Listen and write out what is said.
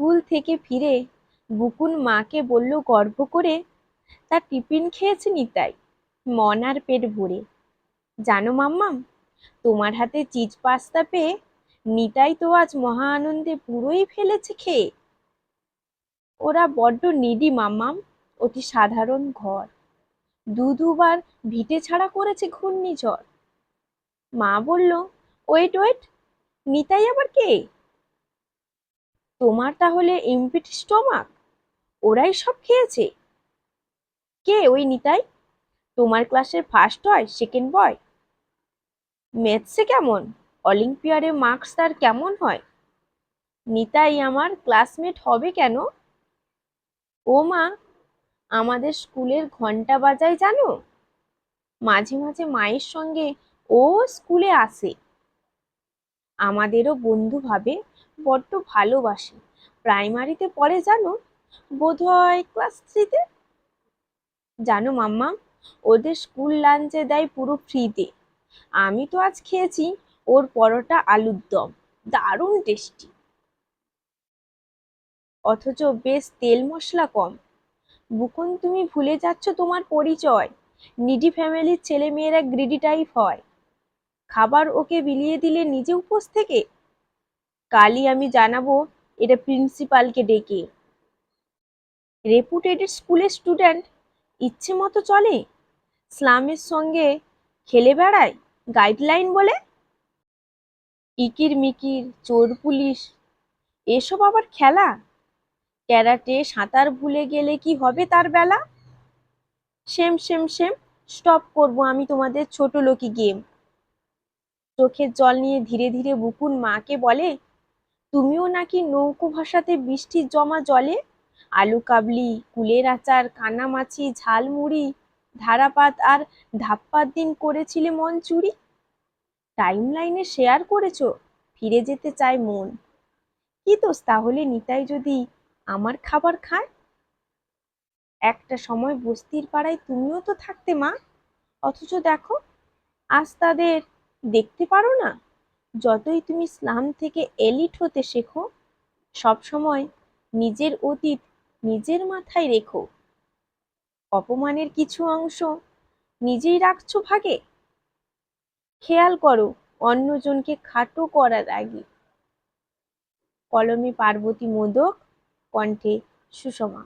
School থেকে ফিরে বুকুন মাকে বলল গর্ব করে তার টিফিন খেয়েছে নিতাই মন আর পেট ভরে। জানো মাম্মাম, তোমার হাতে চিজ পাস্তা পেয়ে নিতাই তো আজ মহা আনন্দে পুরোই ফেলেছে খেয়ে। ওরা বড্ড নিডি মাম্মাম, অতি সাধারণ ঘর। দু দুবার ভিটে ছাড়া করেছে ঘূর্ণিঝড়। মা বলল, ওয়েট ওয়েট, নিতাই আবার কে? তোমার তাহলে এমপিট স্টোমাক? ওরাই সব খেয়েছে। কে ওই নিতাই? তোমার ক্লাসের ফার্স্ট হয় সেকেন্ড বয় ম্যাথসে কেমন? অলিম্পিয়ারে মার্কস তার কেমন হয়? নিতাই আমার ক্লাসমেট হবে কেন? ও মা, আমাদের স্কুলের ঘণ্টা বাজায় জানো? মাঝে মাঝে মায়ের সঙ্গে ও স্কুলে আসে। আমাদেরও বন্ধু ভাবে বড্ড ভালোবাসে। প্রাইমারিতে পড়ে জানো? বোধহয় ক্লাস থ্রিতে জানো মাম্মা? ওদের স্কুল লাঞ্চে দেয় পুরো ফ্রিতে আমি তো আজ খেয়েছি, ওর পরোটা আলুর দম। দারুণ টেস্টি অথচ বেশ তেল মশলা কম। বুকুন, তুমি ভুলে যাচ্ছ তোমার পরিচয়। নিডি ফ্যামিলির ছেলে মেয়েরা গ্রিডি টাইপ হয়। খাবার ওকে বিলিয়ে দিলে নিজে উপোস থেকে? কালই আমি জানাব এটা প্রিন্সিপালকে ডেকে। রেপুটেড স্কুলের স্টুডেন্ট, ইচ্ছে মতো চলে? স্লামের সঙ্গে খেলে বেড়ায়? গাইডলাইন বলে? ইকির মিকির চোর পুলিশ, এসব আবার খেলা? ক্যারাটে সাঁতার ভুলে গেলে কি হবে তার বেলা? সেম সেম সেম স্টপ করব আমি তোমাদের ছোট লোকি গেম। চোখের জল নিয়ে ধীরে ধীরে বুকুন মাকে বলে, তুমিও নাকি নৌকো ভাষাতে বৃষ্টির জমা জলে? আলু কাবলি, কুলের আচার কানামাছি ঝালমুড়ি ধারাপাত আর ধাপ্পার দিন করেছিলে মন চুরি? টাইম লাইনে শেয়ার করেছ, ফিরে যেতে চায় মন। কি দোষ তাহলে নিতাই যদি আমার খাবার খায়? একটা সময় বস্তির পাড়ায় তুমিও তো থাকতে মা। অথচ দেখো, আজ তাদের দেখতে পারো না? যতই তুমি স্লাম থেকে এলিট হতে শেখো সবসময় নিজের অতীত নিজের মাথায় রেখো। অপমানের কিছু অংশ নিজেই রাখছো ভাগে? খেয়াল করো, অন্যজনকে খাটো করার আগে। কলমে পার্বতী মোদক, কণ্ঠে সুষমা।